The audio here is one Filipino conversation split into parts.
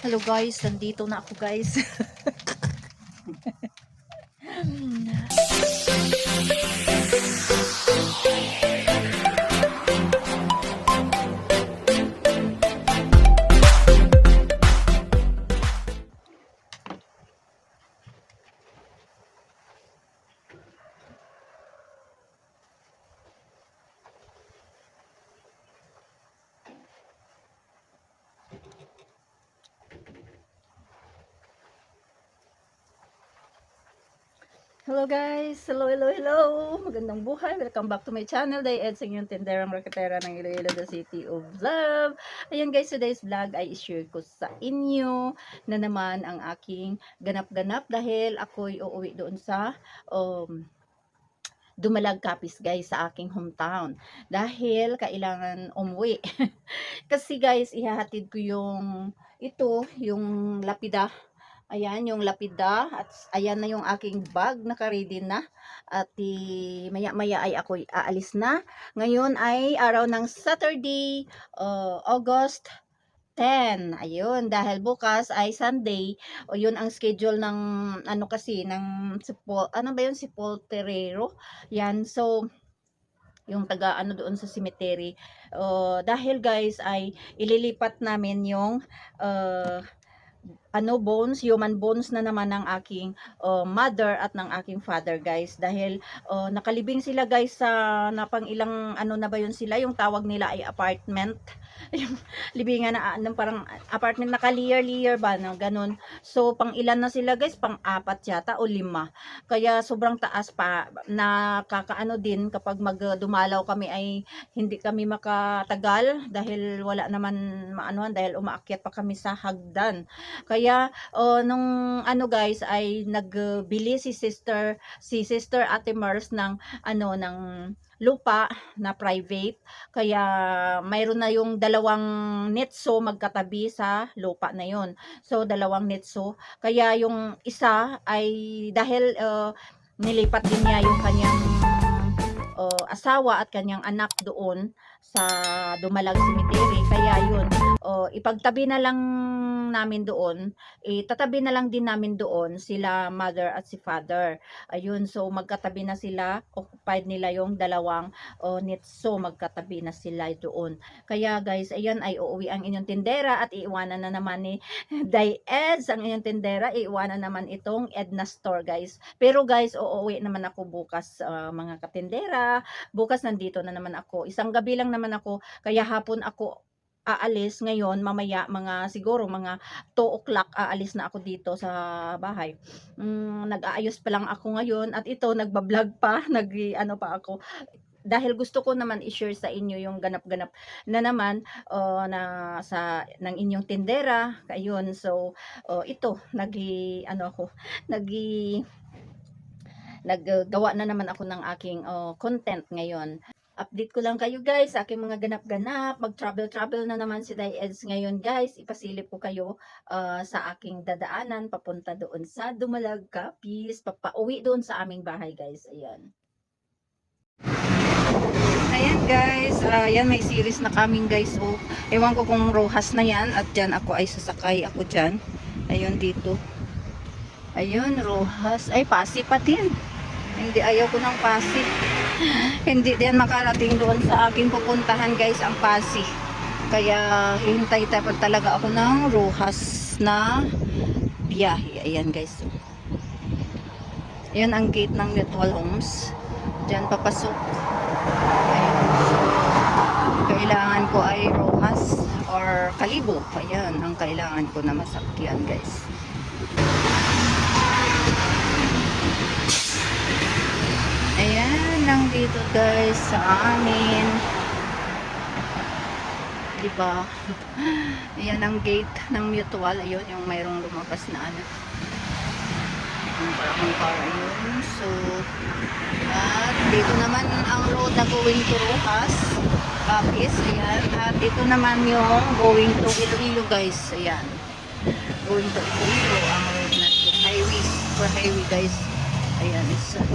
Hello guys, nandito na ako guys. Hello guys! Hello, hello, hello! Magandang buhay! Welcome back to my channel. Day Ed sa inyong tinderang raketera ng Iloilo, the City of Love. Ayan guys, today's vlog ay i-share ko sa inyo na naman ang aking ganap-ganap dahil ako'y uuwi doon sa um, Dumalag Kapis guys sa aking hometown. Dahil kailangan umuwi. Kasi guys, ihahatid ko yung ito, yung lapida Ayan, yung lapida. At ayan na yung aking bag. Nakaready na. At maya-maya ay ako aalis na. Ngayon ay araw ng Saturday, uh, August 10. Ayun, dahil bukas ay Sunday. O yun ang schedule ng ano kasi, ng sipo, ano ba yun, Terrero. Yan, so yung taga ano doon sa cemetery. Uh, dahil guys ay ililipat namin yung uh, ano bones, human bones na naman ng aking uh, mother at ng aking father guys. Dahil uh, nakalibing sila guys sa napang ilang ano na ba yun sila? Yung tawag nila ay apartment yung libingan na ano, parang apartment naka layer layer ba no? Ganun. So pang ilan na sila guys? Pang apat yata o lima. Kaya sobrang taas pa. Nakakaano din kapag magdumalaw kami ay hindi kami makatagal dahil wala naman maanuhan dahil umaakyat pa kami sa hagdan. Kaya oh, nung ano guys ay nagbili si sister si sister Ate Mars ng ano ng lupa na private. Kaya mayroon na yung dalawang netso magkatabi sa lupa na yon. So dalawang netso. Kaya yung isa ay dahil uh, nilipat din niya yung kanyang asawa at kanyang anak doon sa Dumalag Cemetery. Kaya yun, uh, ipagtabi na lang namin doon, itatabi na lang din namin doon sila mother at si father. Ayun, so magkatabi na sila, occupied nila yung dalawang uh, nitso, magkatabi na sila doon. Kaya guys, ayan ay uuwi ang inyong tindera at iiwanan na naman ni Diez ang inyong tindera, iiwanan naman itong Edna Store guys. Pero guys, uuwi naman ako bukas uh, mga katindera. Bukas nandito na naman ako. Isang gabi lang naman ako, kaya hapon ako aalis ngayon mamaya mga siguro mga 2 o'clock aalis na ako dito sa bahay. Mm, nag-aayos pa lang ako ngayon at ito nagba-vlog pa, nag ano pa ako dahil gusto ko naman i-share sa inyo yung ganap-ganap na naman uh, na sa ng inyong tindera kayun so uh, ito nagi ano ako nagi naggawa na naman ako ng aking uh, content ngayon update ko lang kayo guys sa aking mga ganap-ganap. Mag-travel-travel na naman si Eds ngayon guys. Ipasilip ko kayo uh, sa aking dadaanan papunta doon sa Dumalag Capiz. Papauwi doon sa aming bahay guys. Ayan. Ayan guys, uh, may series na kaming guys. So, ewan ko kung rohas na yan at dyan ako ay sasakay ako dyan. Ayun dito. Ayun, rohas. Ay, pasi pa din. Hindi ayaw ko ng pasi. Hindi din makarating doon sa aking pupuntahan guys ang pasi. Kaya hintay tayo talaga ako ng rohas na biyahe. Ayan guys. Ayan ang gate ng Mutual Homes. Diyan papasok. Ayan. Kailangan ko ay rohas or kalibo. Ayan ang kailangan ko na masakyan guys. Ayan lang dito guys sa amin. Diba? Ayan ang gate ng mutual. Ayun yung mayroong lumabas na ano. Yung parang car ayun. So, at dito naman ang road na going to Rojas. Capis. Ayan. At dito naman yung going to Iloilo guys. Ayan. Going to Iloilo ang road na to. Highway. For highway guys. Ayan. Isa.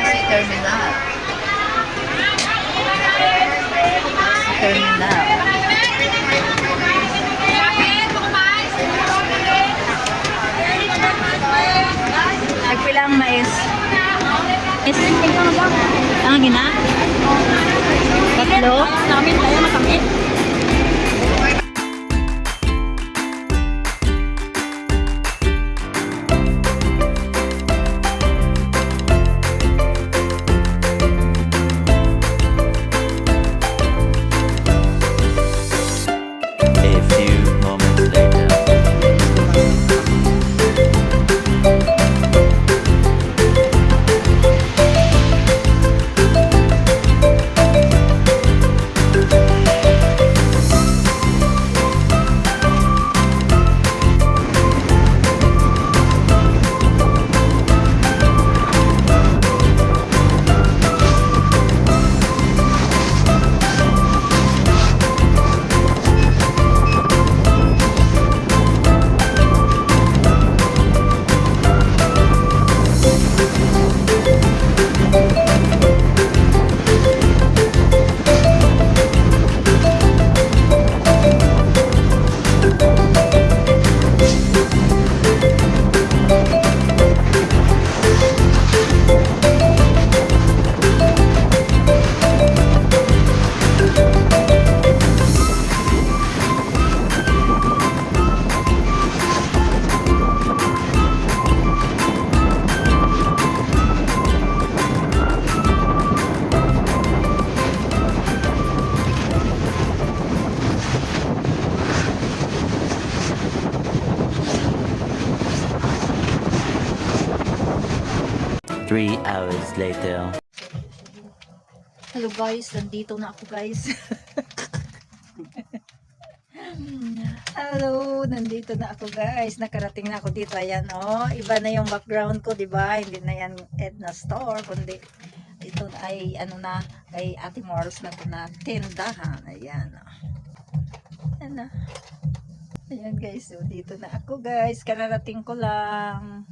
si Terminal. Si Terminal. Nagpilang mais. Is, ang gina? Tatlo? Namin tayo hours later. Hello guys, nandito na ako guys. Hello, nandito na ako guys. Nakarating na ako dito. Ayan oh, iba na yung background ko, 'di ba? Hindi na yan Edna Store, kundi ito ay ano na kay Ate Morris na to na tindahan. Ayan. oh. Ayan na. Ayan guys, so dito na ako guys. Kararating ko lang.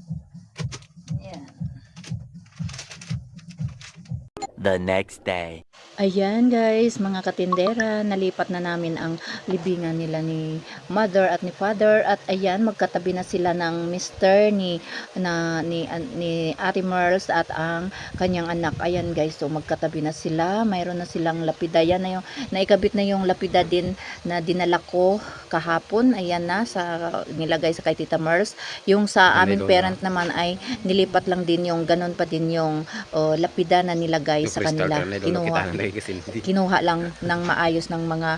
The next day. Ayan guys, mga katindera, nalipat na namin ang libingan nila ni mother at ni father at ayan magkatabi na sila ng mister ni na ni an- ni Ate Merles at ang kanyang anak. Ayan guys, so magkatabi na sila. Mayroon na silang lapida. Yan na yung naikabit na yung lapida din na dinala ko kahapon. Ayan na sa nilagay sa kay Tita Merles. Yung sa aming parent naman ay nilipat lang din yung ganon pa din yung oh, lapida na nilagay sa kanila. Kinuha kinuha lang ng maayos ng mga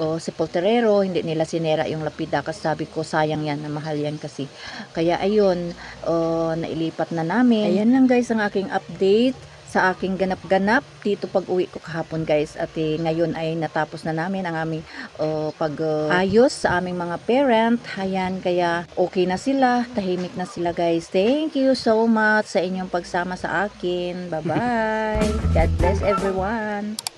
oh, sepulturero, hindi nila sinera yung lapida kasi sabi ko sayang yan, na mahal yan kasi. Kaya ayun, oh, nailipat na namin. Ayan lang guys ang aking update sa aking ganap-ganap. Dito pag uwi ko kahapon guys at eh, ngayon ay natapos na namin ang aming oh, pag oh, ayos sa aming mga parent. Ayan kaya okay na sila tahimik na sila guys. Thank you so much sa inyong pagsama sa akin. Bye bye God bless everyone